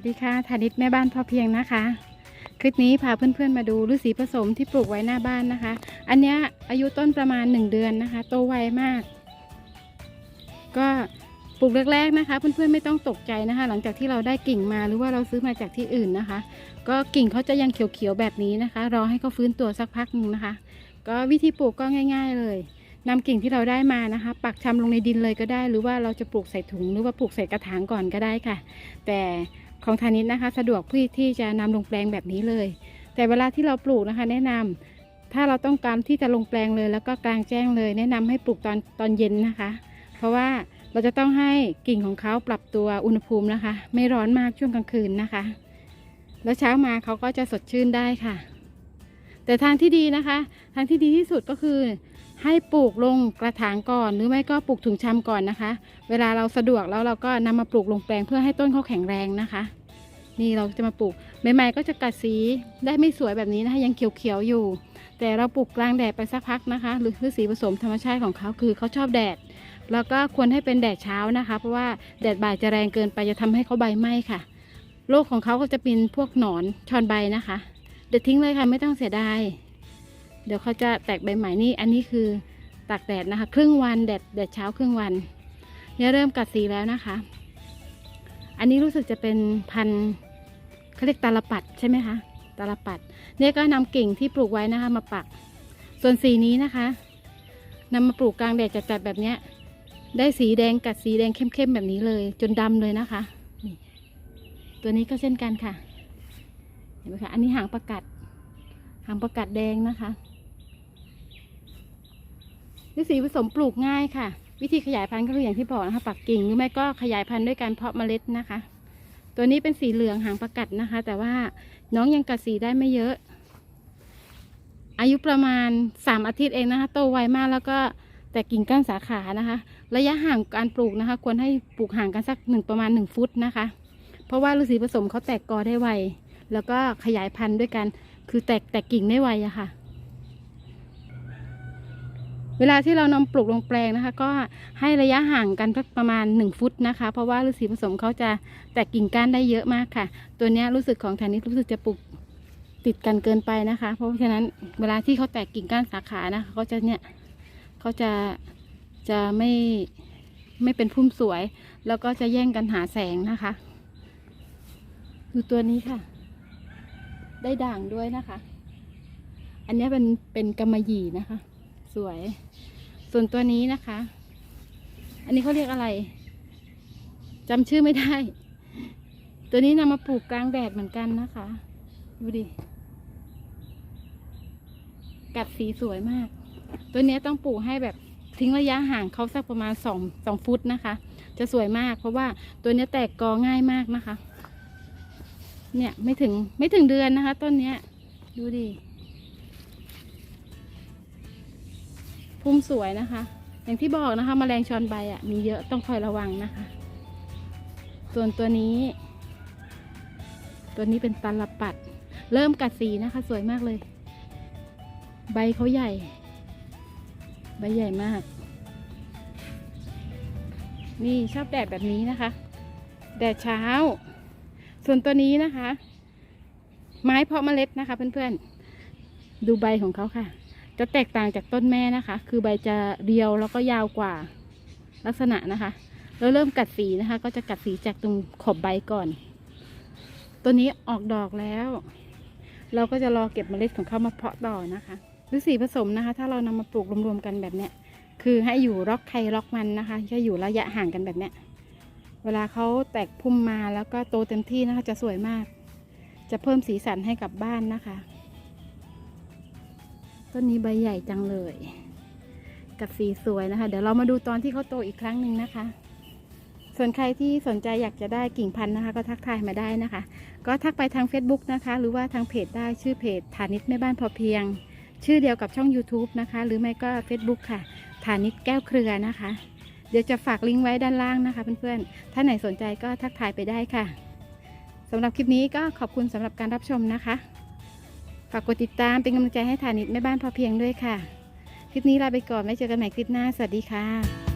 สดีค่ะธานิตแม่บ้านพอเพียงนะคะ คลิปนี้พาเพื่อนๆมาดูฤาษีผสมที่ปลูกไว้หน้าบ้านนะคะ อันนี้อายุต้นประมาณ 1 เดือนนะคะ โตไวมาก ก็ปลูกแรกๆนะคะ เพื่อนๆไม่ต้องตกใจนะคะ หลังจากที่เราได้กิ่งมาหรือว่าเราซื้อมาจากที่อื่นนะคะ ก็กิ่งเขาจะยังเขียวๆแบบนี้นะคะ รอให้เขาฟื้นตัวสักพักหนึ่งนะคะ ก็วิธีปลูกก็ง่าย ๆ เลยนำกิ่งที่เราได้มานะคะ ปักชำลงในดินเลยก็ได้ หรือว่าเราจะปลูกใส่ถุงหรือว่าปลูกใส่กระถางก่อนก็ได้ค่ะ แต่ ของทานิดนะคะ สะดวกพี่ที่จะนำลงแปลงแบบนี้เลย แต่เวลาที่เราปลูกนะคะ แนะนำถ้าเราต้องการที่จะลงแปลงเลย แล้วก็กลางแจ้งเลย แนะนำให้ปลูกตอนตอนเย็นนะคะ เพราะว่าเราจะต้องให้กิ่งของเขาปรับตัวอุณหภูมินะคะ ไม่ร้อนมากช่วงกลางคืนนะคะ แล้วเช้ามาเขาก็จะสดชื่นได้ค่ะ แต่ทางที่ดีนะคะ ทางที่ดีที่สุดก็คือ ให้ปลูกลงกระถางก่อนหรือไม่ก็ปลูกถุงชำก่อนนะคะ เวลาเราสะดวกแล้วเราก็นำมาปลูกลงแปลงเพื่อให้ต้นเขาแข็งแรงนะคะ นี่เราจะมาปลูกใหม่ๆก็จะกัดสีได้ไม่สวยแบบนี้นะคะยังเขียวๆอยู่ แต่เราปลูกกลางแดดไปสักพักนะคะหรือคือสีผสมธรรมชาติของเขาคือเขาชอบแดด แล้วก็ควรให้เป็นแดดเช้านะคะ เพราะว่าแดดบ่ายจะแรงเกินไปจะทำให้เขาใบไหม้ค่ะโรคของเขาก็จะเป็นพวกหนอนชอนใบนะคะ เดี๋ยวทิ้งเลยค่ะไม่ต้องเสียดายเดี๋ยวเขาจะแตกใบใหม่นี่อันนี้คือตากแดดนะคะ ครึ่งวันแดดแดดเช้าครึ่งวันเนี่ยเริ่มกัดสีแล้วนะคะ อันนี้รู้สึกจะเป็นพันธุ์เขาเรียกตาลปัดใช่ไหมคะตาลปัดเนี่ยก็นำกิ่งที่ปลูกไว้นะคะ มาปัก ส่วนสีนี้นะคะนำมาปลูกกลางแดดจัดๆแบบเนี้ย ได้สีแดงกัดสีแดงเข้มๆแบบนี้เลย จนดำเลยนะคะนี่ตัวนี้ก็เช่นกันค่ะเห็นไหมคะอันนี้หางประกัดหางประกัดแดงนะคะนี่สีผสมปลูกง่ายค่ะ วิธีขยายพันธุ์ก็คืออย่างที่บอกนะคะ ปักกิ่งหรือไม่ก็ขยายพันธุ์ด้วยการเพาะเมล็ดนะคะ ตัวนี้เป็นสีเหลืองหางประกัดนะคะ แต่ว่าน้องยังกัดสีได้ไม่เยอะ อายุประมาณสามอาทิตย์เองนะคะ โตไวมากแล้วก็แต่กิ่งก้านสาขานะคะ ระยะห่างการปลูกนะคะ ควรให้ปลูกห่างกันสักหนึ่งประมาณหนึ่งฟุตนะคะ เพราะว่าฤาษีผสมเขาแตกกอได้ไว แล้วก็ขยายพันธุ์ด้วยกัน คือแตกแตกกิ่งได้ไวอะค่ะ เวลาที่เรานำปลูกลงแปลงนะคะ ก็ให้ระยะห่างกันประมาณ 1 ฟุตนะคะ เพราะว่าฤาษีผสมเขาจะแตกกิ่งก้านได้เยอะมากค่ะ ตัวนี้รู้สึกของแทนนี้รู้สึกจะปลูกติดกันเกินไปนะคะ เพราะฉะนั้นเวลาที่เขาแตกกิ่งก้านสาขานะคะเขาจะเนี่ยเขาจะจะไม่ไม่เป็นพุ่มสวย แล้วก็จะแย่งกันหาแสงนะคะดูตัวนี้ค่ะ ได้ด่างด้วยนะคะ อันนี้เป็นเป็นกำมะหยี่นะคะ สวย ส่วนตัวนี้นะคะ อันนี้เขาเรียกอะไรจำชื่อไม่ได้ ตัวนี้นำมาปลูกกลางแดดเหมือนกันนะคะ ดูดิ กัดสีสวยมาก ตัวนี้ต้องปลูกให้แบบทิ้งระยะห่างเขาสักประมาณสองสองฟุตนะคะ จะสวยมากเพราะว่าตัวนี้แตกกอง่ายมากนะคะ เนี่ยไม่ถึงไม่ถึงเดือนนะคะ ต้นนี้ดูดิ พุ่มสวยนะคะ อย่างที่บอกนะคะมแมลงชอนใบอะ่ะมีเยอะต้องคอยระวังนะคะ ส่วนตัวนี้ ตัวนี้เป็นตาลปัด เริ่มกัดสีนะคะ สวยมากเลย ใบเขาใหญ่ ใบใหญ่มาก นี่ชอบแดดแบบนี้นะคะ แดดเช้า ส่วนตัวนี้นะคะ ไม้เพาะเมล็ดนะคะเพื่อนๆ ดูใบของเขาค่ะ จะแตกต่างจากต้นแม่นะคะ คือใบจะเรียวแล้วก็ยาวกว่าลักษณะนะคะแล้วเริ่มกัดสีนะคะ ก็จะกัดสีจากตรงขอบใบก่อน ตัวนี้ออกดอกแล้ว เราก็จะรอเก็บเมล็ดของเขามาเพาะต่อนะคะหรือสีผสมนะคะ ถ้าเรานำมาปลูกรวมๆกันแบบเนี้ย คือให้อยู่ล็อกใครล็อกมันนะคะจะอยู่ระยะห่างกันแบบเนี้ย เวลาเขาแตกพุ่มมาแล้วก็โตเต็มที่นะคะ จะสวยมาก จะเพิ่มสีสันให้กับบ้านนะคะ ต้นนี้ใบใหญ่จังเลย กับสีสวยนะคะ เดี๋ยวเรามาดูตอนที่เขาโตอีกครั้งหนึ่งนะคะ ส่วนใครที่สนใจอยากจะได้กิ่งพันธุ์นะคะ ก็ทักทายมาได้นะคะ ก็ทักไปทาง Facebook นะคะ หรือว่าทางเพจได้ชื่อเพจฐานิตแม่บ้านพอเพียง ชื่อเดียวกับช่อง YouTube นะคะ หรือไม่ก็ Facebook ค่ะฐานิตแก้วเครือนะคะ เดี๋ยวจะฝากลิงก์ไว้ด้านล่างนะคะเพื่อนๆถ้าไหนสนใจก็ทักทายไปได้ค่ะสำหรับคลิปนี้ก็ขอบคุณสำหรับการรับชมนะคะ ฝากกดติดตามเป็นกำลังใจให้ฐานิตแม่บ้านพอเพียงด้วยค่ะ คลิปนี้ลาไปก่อนไว้เจอกันใหม่คลิปหน้า สวัสดีค่ะ